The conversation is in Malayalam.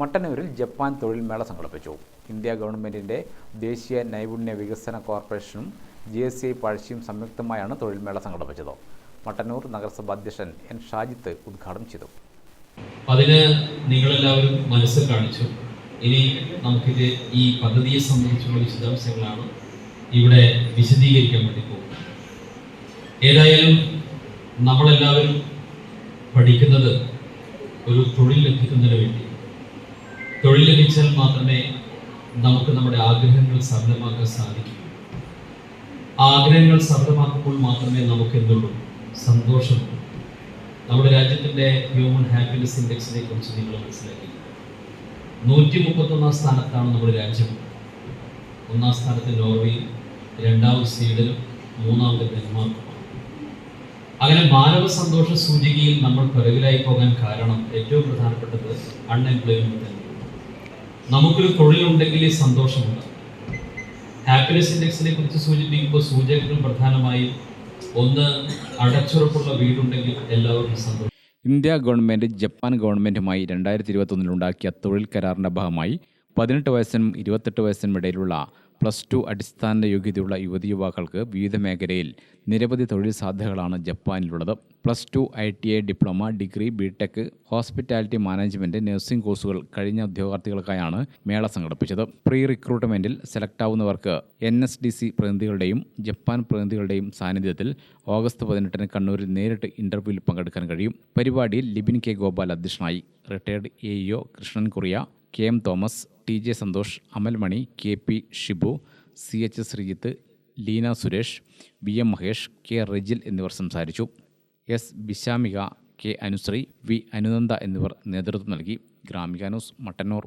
മട്ടന്നൂരിൽ ജപ്പാൻ തൊഴിൽ മേള സംഘടിപ്പിച്ചു. ഇന്ത്യ ഗവൺമെന്റിന്റെ ദേശീയ നൈപുണ്യ വികസന കോർപ്പറേഷനും ജി എസ് സി പഴശ്ശിയും സംയുക്തമായാണ് തൊഴിൽ മേള സംഘടിപ്പിച്ചത്. മട്ടന്നൂർ നഗരസഭാ അധ്യക്ഷൻ എൻ ഷാജിത്ത് ഉദ്ഘാടനം ചെയ്തു. അതിന് നിങ്ങളെല്ലാവരും മനസ്സ് കാണിച്ചു. ഇനി നമുക്കിത് ഈ പദ്ധതിയെ സംബന്ധിച്ചുള്ള വിശദാംശങ്ങളാണ് ഇവിടെ വിശദീകരിക്കാൻ വേണ്ടി പോകുന്നത്. ഏതായാലും നമ്മളെല്ലാവരും പഠിക്കുന്നത് ഒരു തൊഴിൽ ലഭിക്കുന്നതിന് വേണ്ടി. തൊഴിൽ ലഭിച്ചാൽ മാത്രമേ നമുക്ക് നമ്മുടെ ആഗ്രഹങ്ങൾ സഫലമാക്കാൻ സാധിക്കൂ. ആഗ്രഹങ്ങൾ സഫലമാക്കുമ്പോൾ മാത്രമേ നമുക്ക് എന്തുള്ളൂ? സന്തോഷം നമ്മുടെ രാജ്യത്തിന്റെ ഹ്യൂമൻ ഹാപ്പിനെസ് ഇൻഡെക്സിനെ കുറിച്ച് നിങ്ങൾ മനസ്സിലാക്കി. നൂറ്റി മുപ്പത്തൊന്നാം സ്ഥാനത്താണ് നമ്മുടെ രാജ്യം. ഒന്നാം സ്ഥാനത്ത് നോർവേയും രണ്ടാമത് സ്വീഡനും മൂന്നാമത് ഡെൻമാർക്കും. അങ്ങനെ മാനവ സന്തോഷ സൂചികയിൽ നമ്മൾ പിറകിലായി പോകാൻ കാരണം ഏറ്റവും പ്രധാനപ്പെട്ടത് അൺഎംപ്ലോയ്മെന്റ് നമുക്കൊരു തൊഴിലുണ്ടെങ്കിൽ സന്തോഷമുണ്ട്. ഹാപ്പിനെസ് ഇൻഡെക്സിനെ കുറിച്ച് സൂചിപ്പിക്കുമ്പോൾ സൂചകങ്ങൾ പ്രധാനമായി ഒന്ന് അടച്ചുറപ്പുള്ള വീടുണ്ടെങ്കിൽ എല്ലാവർക്കും സന്തോഷം. ഇന്ത്യ ഗവൺമെന്റ് ജപ്പാൻ ഗവൺമെന്റുമായി രണ്ടായിരത്തി ഇരുപത്തൊന്നിലുണ്ടാക്കിയ തൊഴിൽ കരാറിന്റെ ഭാഗമായി പതിനെട്ട് വയസ്സിനും ഇരുപത്തെട്ട് വയസ്സിനും ഇടയിലുള്ള പ്ലസ് ടു അടിസ്ഥാന യോഗ്യതയുള്ള യുവതി യുവാക്കൾക്ക് വിവിധ മേഖലയിൽ നിരവധി തൊഴിൽ സാധ്യതകളാണ് ജപ്പാനിലുള്ളത്. Plus two I T I diploma degree BTech hospitality management nursing കോഴ്സുകൾ കഴിഞ്ഞ ഉദ്യോഗാർത്ഥികൾക്കായാണ് മേള സംഘടിപ്പിച്ചത്. പ്രീ റിക്രൂട്ട്മെന്റിൽ സെലക്ട് ആവുന്നവർക്ക് എൻ എസ് ഡി സി പ്രതിനിധികളുടെയും ജപ്പാൻ പ്രതിനിധികളുടെയും സാന്നിധ്യത്തിൽ ഓഗസ്റ്റ് പതിനെട്ടിന് കണ്ണൂരിൽ നേരിട്ട് ഇന്റർവ്യൂവിൽ പങ്കെടുക്കാൻ കഴിയും. പരിപാടിയിൽ ലിബിൻ കെ ഗോപാൽ അധ്യക്ഷനായി. Retired A EO Krishnan Kuriya K M Thomas T J Santhosh Amalmani K P Shibu C H Sreejith Leena Suresh V M Mahesh K Rijil എന്നിവർ സംസാരിച്ചു. S Bishamika K Anusree V Anunanda എന്നിവർ നേതൃത്വം നൽകി. Gramika news Mattannur.